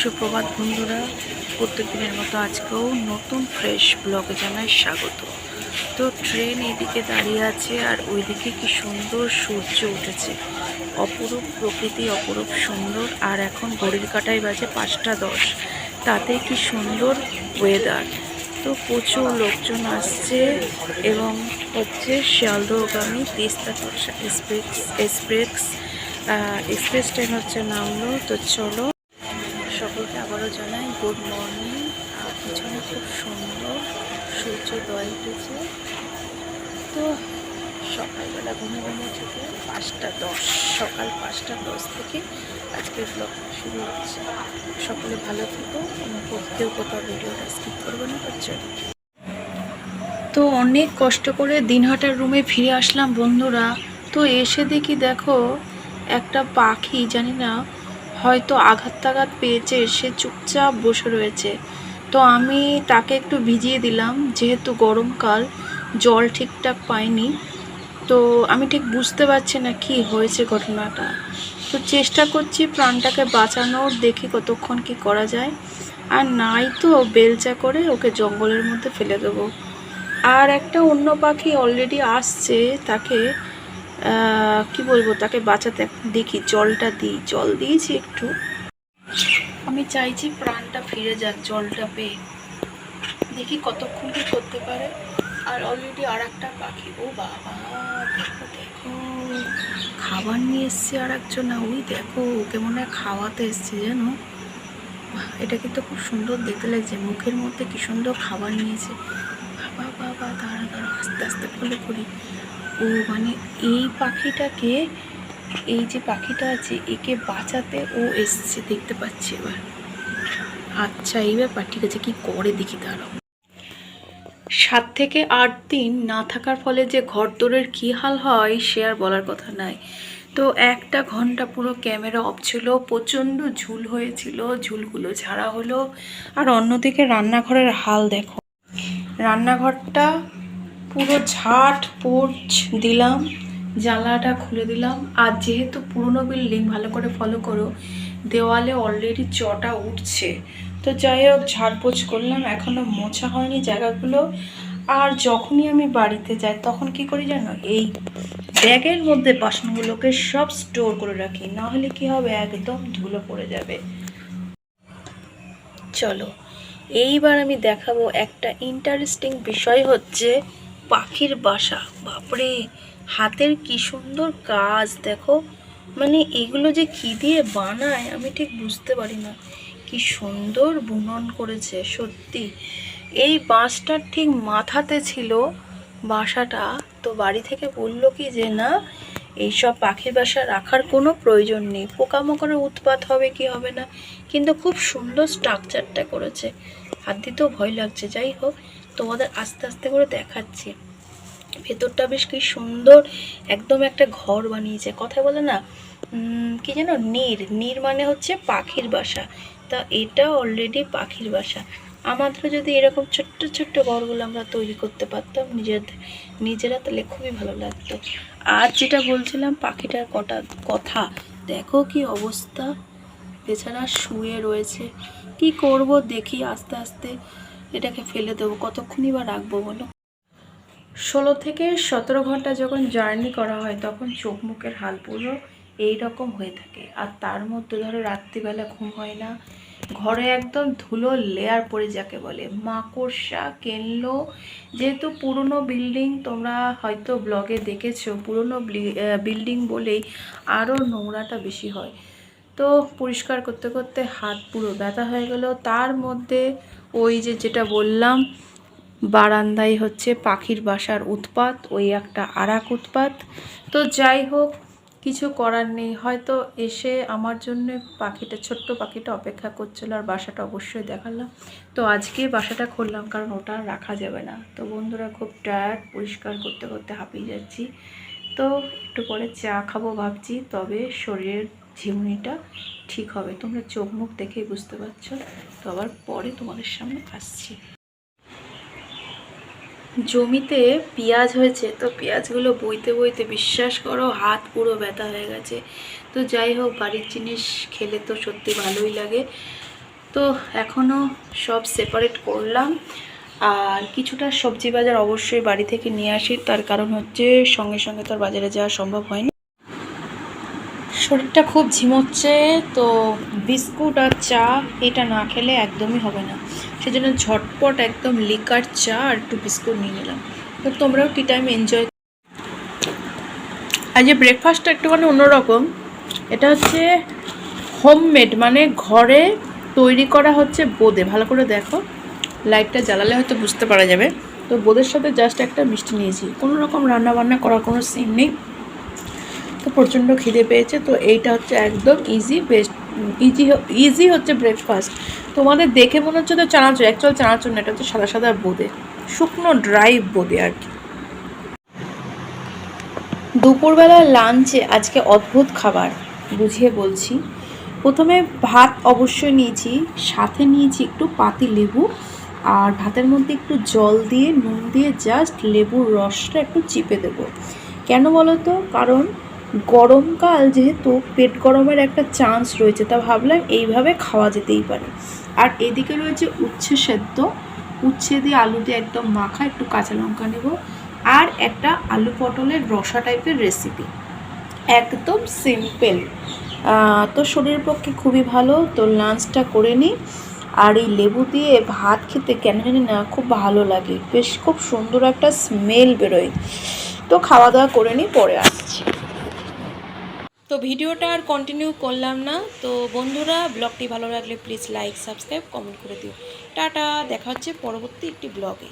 সুপ্রভাত বন্ধুরা, প্রত্যেকদিনের মতো আজকেও নতুন ফ্রেশ ব্লগে জানাই স্বাগত। তো ট্রেন এদিকে দাঁড়িয়ে আছে আর ওইদিকে কি সুন্দর সূর্য উঠেছে। অপরূপ প্রকৃতি, অপরূপ সুন্দর আর এখন ঘড়ির কাটায় বাজে পাঁচটা দশ। তাতে কি সুন্দর ওয়েদার তো প্রচুর লোকজন আসছে এবং হচ্ছে শিয়ালদহগামী Teesta express express express train হচ্ছে নামলো। তো চলো জানাই গুড মর্নিং। আর পিছনে খুব সুন্দর সূর্যোদয় উঠেছে। তো সকালবেলা ঘুমে ঘুমে থেকে পাঁচটা দশ, সকাল পাঁচটা দশ থেকে আজকের ব্লগ শুরু হচ্ছে। সকলে ভালো থেকো কেউ কোথাও ভিডিওটা স্কিপ করবে না চলো। তো অনেক কষ্ট করে দিনহাটার রুমে ফিরে আসলাম বন্ধুরা। তো এসে দেখি দেখো একটা পাখি, জানি না হয়তো আঘাত টাঘাত পেয়েছে, সে চুপচাপ বসে রয়েছে। তো আমি তাকে একটু ভিজিয়ে দিলাম, যেহেতু গরমকাল, জল ঠিকঠাক পাইনি। তো আমি ঠিক বুঝতে পারছি না কি হয়েছে ঘটনাটা। তো চেষ্টা করছি প্রাণটাকে বাঁচানোর, দেখি কতক্ষণ কি করা যায়। আর নাই তো, বেলচা করে ওকে জঙ্গলের মধ্যে ফেলে দেবো। আর একটা অন্য পাখি অলরেডি আসছে, তাকে কি বলব তাকে বাঁচাতে দেখি জলটা দিই জল দিয়েছি একটু। আমি চাইছি প্রাণটা ফিরে যাক জলটা পেয়ে। দেখি কতক্ষণ কি করতে পারে। আর অলরেডি আর একটা পাখি ও বাবা দেখো খাবার নিয়ে এসছে আর একজন ওই দেখো ওকে মনে হয় খাওয়াতে এসছে বাহ, এটা কিন্তু খুব সুন্দর দেখতে লাগছে মুখের মধ্যে কি সুন্দর খাবার নিয়েছে। বাবা বাবা দাঁড়া দাঁড়া আস্তে আস্তে ফলো করি। ও মানে এই পাখিটাকে, এই যে পাখিটা আছে, একে বাঁচাতে ও এসছে দেখতে পাচ্ছি এবার। আচ্ছা এই ব্যাপার, ঠিক আছে, কি করে দেখি দাঁড়াও। সাত থেকে আট দিন না থাকার ফলে যে ঘরদোরের কী হাল হয়, সে আর বলার কথা নাই। তো একটা ঘণ্টা পুরো ক্যামেরা অফ ছিল, প্রচণ্ড ঝুল হয়েছিল, ঝুলগুলো ঝাড়া হলো। আর অন্যদিকে রান্নাঘরের হাল দেখো। রান্নাঘরটা পুরো ঝাট পোর্চ দিলাম, জানলাটা খুলে দিলাম। আর যেহেতু পুরনো বিল্ডিং ভালো করে ফলো করো, দেওয়ালে অলরেডি চটা উঠছে। তো যাই হোক ঝাড়পোছ করলাম এখনও মোছা হয়নি জায়গাগুলো। আর যখনই আমি বাড়িতে যাই, তখন কি করি জানো? এই ব্যাগের মধ্যে বাসনগুলোকে সব স্টোর করে রাখি। না হলে কি হবে? একদম ধুলো পড়ে যাবে। চলো, এইবার আমি দেখাবো একটা ইন্টারেস্টিং বিষয় হচ্ছে পাখির বাসা। বাপরে, হাতের কি সুন্দর কাজ, দেখো। মানে এগুলো যে কি দিয়ে বানায়, আমি ঠিক বুঝতে পারি না। কি সুন্দর বুনন করেছে, সত্যি। এই বাঁশটার ঠিক মাথাতে ছিল বাসাটা। তো বাড়ি থেকে বলল কি যে, না, এইসব পাখির বাসা রাখার কোনো প্রয়োজন নেই। পোকামাকড়ের উৎপাত হবে কি হবে না? কিন্তু খুব সুন্দর স্ট্রাকচারটা করেছে। হাত দিতেও ভয় লাগছে। যাই হোক তোমাদের আস্তে আস্তে করে দেখাচ্ছি। ভেতরটা বেশ কি সুন্দর, একদম একটা ঘর বানিয়েছে। কথা বলে না কি যেন নীর। নীর মানে হচ্ছে পাখির বাসা। তা এটা অলরেডি পাখির বাসা। আমাদের যদি এরকম ছোট্ট ছোট্ট ঘরগুলো আমরা তৈরি করতে পারতাম নিজেদের নিজেরা তাহলে খুবই ভালো লাগতো। আর যেটা বলছিলাম, পাখিটার কটা কথা। দেখো কি অবস্থা। এছাড়া শুয়ে রয়েছে। কি করব দেখি আস্তে আস্তে। এটাকে ফেলে দেবো, কতক্ষণই বা রাখব বলো? ষোলো থেকে সতেরো ঘণ্টা যখন জার্নি করা হয়, তখন চোখ মুখের হাল পুরো এই রকম হয়ে থাকে। আর তার মধ্যে ধরো রাত্রিবেলা ঘুম হয় না, ঘরে একদম ধুলো লেয়ার পড়ে যাকে বলে। মাকড়সা কেনলো যেহেতু পুরনো বিল্ডিং তোমরা হয়তো ব্লগে দেখেছ, পুরনো বিল্ডিং বলেই আরও নোংরাটা বেশি হয়। তো পরিষ্কার করতে করতে হাত পুরো ব্যথা হয়ে গেল। তার মধ্যে ওই যে যেটা বললাম, বারান্দায় হচ্ছে পাখির বাসার উৎপাত, ওই একটা আরাক উৎপাত। তো যাই হোক, কিছু করার নেই। হয়তো এসে আমার জন্য পাখিটা, ছোট্ট পাখিটা অপেক্ষা করছিল আর বাসাটা অবশ্যই দেখালাম। তো আজকে বাসাটা খুললাম কারণ ওটা রাখা যাবে না। তো বন্ধুরা খুব টায়ার্ড পরিষ্কার করতে করতে হাঁপিয়ে যাচ্ছি। তো একটু পরে চা খাব ভাবছি, তবে শরীরের ঝিমুনিটা ঠিক হবে। তোমরা চোখ মুখ দেখেই বুঝতে পারছ। তো আবার পরে তোমাদের সামনে আসছি। জমিতে পেঁয়াজ হয়েছে, তো পেঁয়াজগুলো বইতে বইতে বিশ্বাস করো হাত পুরো ব্যথা হয়ে গেছে। তো যাই হোক, বাড়ির জিনিস খেলে তো সত্যি ভালোই লাগে। তো এখনও সব সেপারেট করলাম। আর কিছুটা সবজি বাজার অবশ্যই বাড়ি থেকে নিয়ে আসি। তার কারণ হচ্ছে সঙ্গে সঙ্গে তো বাজারে যাওয়া সম্ভব হয়নি। শরীরটা খুব ঝিমোচ্ছে, তো বিস্কুট আর চা এটা না খেলে একদমই হবে না। সেজন্য ঝটপট একদম লিকার চা আর একটু বিস্কুট নিয়ে নিলাম। তো তোমরাও টি টাইম এনজয় আজ যে ব্রেকফাস্টটা একটুখানি অন্যরকম, এটা হচ্ছে হোমমেড মানে ঘরে তৈরি করা হচ্ছে বোঁদে। ভালো করে দেখো লাইটটা জ্বালালে হয়তো বুঝতে পারা যাবে। তো বোঁদের সাথে জাস্ট একটা মিষ্টি নিয়েছি। কোনো রকম রান্না বান্না করার কোনো সিন নেই। তো প্রচণ্ড খিদে পেয়েছে, তো এইটা হচ্ছে একদম ইজি বেস্ট ইজি ইজি হচ্ছে ব্রেকফাস্ট তোমাদের দেখে মনে হচ্ছে তো চানাচুর অ্যাকচুয়াল চানাচুর না, এটা হচ্ছে সাদা সাদা বোঁদে, শুকনো ড্রাই বোঁদে আর কি। দুপুরবেলা লাঞ্চে আজকে অদ্ভুত খাবার, বুঝিয়ে বলছি। প্রথমে ভাত অবশ্যই নিয়েছি, সাথে নিয়েছি একটু পাতি লেবু, আর ভাতের মধ্যে একটু জল দিয়ে, নুন দিয়ে জাস্ট লেবুর রসটা একটু চিপে দেবো। কেন বলো তো? কারণ গরমকাল যেহেতু পেট গরমের একটা চান্স রয়েছে, তা ভাবলাম এইভাবে খাওয়া যেতেই পারে। আর এদিকে রয়েছে উচ্ছে সেদ্ধ। উচ্ছে দিয়ে আলু দিয়ে একদম মাখা, একটু কাঁচা লঙ্কা নেব। আর একটা আলু পটলের রসা টাইপের রেসিপি একদম সিম্পল তো শরীরের পক্ষে খুবই ভালো। তো লাঞ্চটা করে নিই আর এই লেবু দিয়ে ভাত খেতে কেন জানি না, খুব ভালো লাগে। বেশ খুব সুন্দর একটা স্মেল বেরোয়। তো খাওয়া দাওয়া করে নিই পরে আসছি। তো ভিডিওটা আর কন্টিনিউ করলাম না। তো বন্ধুরা, ব্লগটি ভালো লাগলে প্লিজ লাইক সাবস্ক্রাইব কমেন্ট করে দিও। টাটা, দেখা হচ্ছে পরবর্তী একটি ব্লগে।